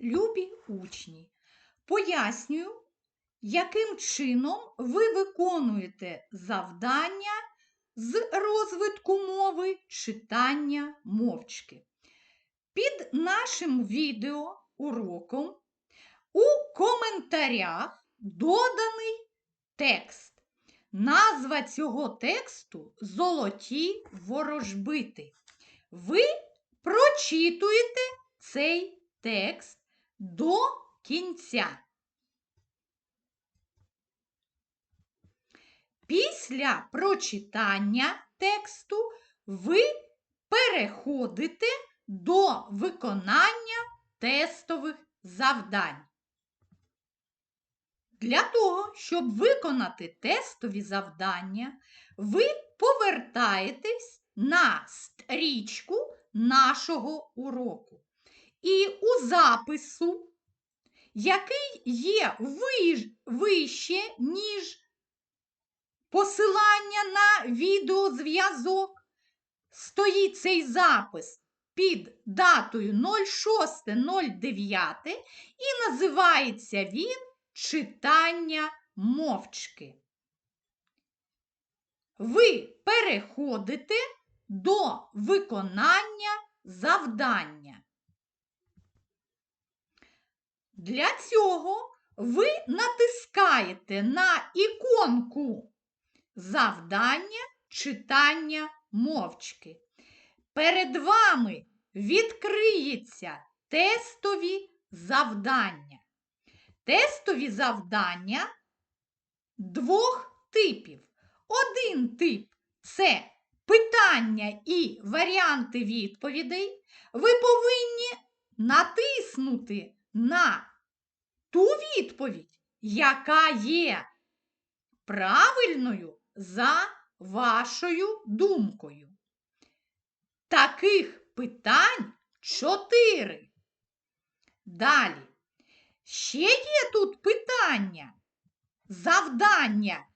любі учні! Пояснюю, яким чином ви виконуєте завдання з розвитку мови читання мовчки. Під нашим відео уроком у коментарях доданий текст. Назва цього тексту Золоті ворожбити. Ви прочитуєте цей текст до кінця. Після прочитання тексту ви переходите до виконання тестових завдань. Для того, щоб виконати тестові завдання, ви повертаєтесь на стрічку нашого уроку. І у запису, який є вище, ніж посилання на відеозв'язок, стоїть цей запис під датою 06.09 і називається він читання мовчки. Ви переходите до виконання завдання. Для цього ви натискаєте на іконку завдання читання мовчки. Перед вами відкриється тестові завдання. Тестові завдання двох типів. Один тип це питання і варіанти відповідей. Ви повинні натиснути на ту відповідь, яка є правильною за вашою думкою. Таких питань чотири. Далі. Ще є тут питання, завдання,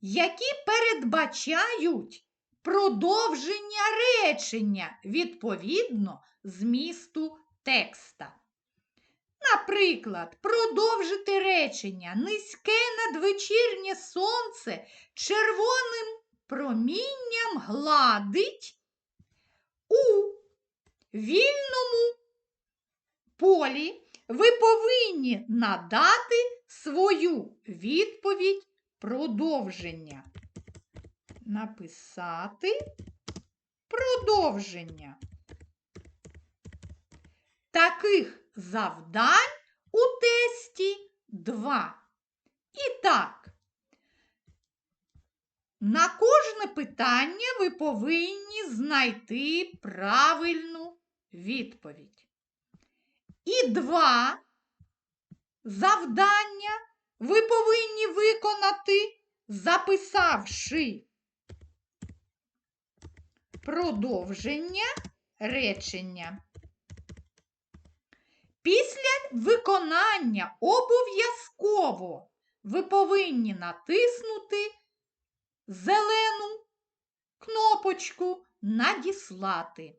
які передбачають продовження речення відповідно змісту текста. Наприклад, продовжити речення низьке надвечірнє сонце червоним промінням гладить у вільному полі ви повинні надати свою відповідь продовження. Написати продовження. Таких завдань у тесті 2. І так, на кожне питання ви повинні знайти правильну відповідь. І два завдання ви повинні виконати, записавши продовження речення. Після виконання обов'язково ви повинні натиснути зелену кнопочку Надіслати.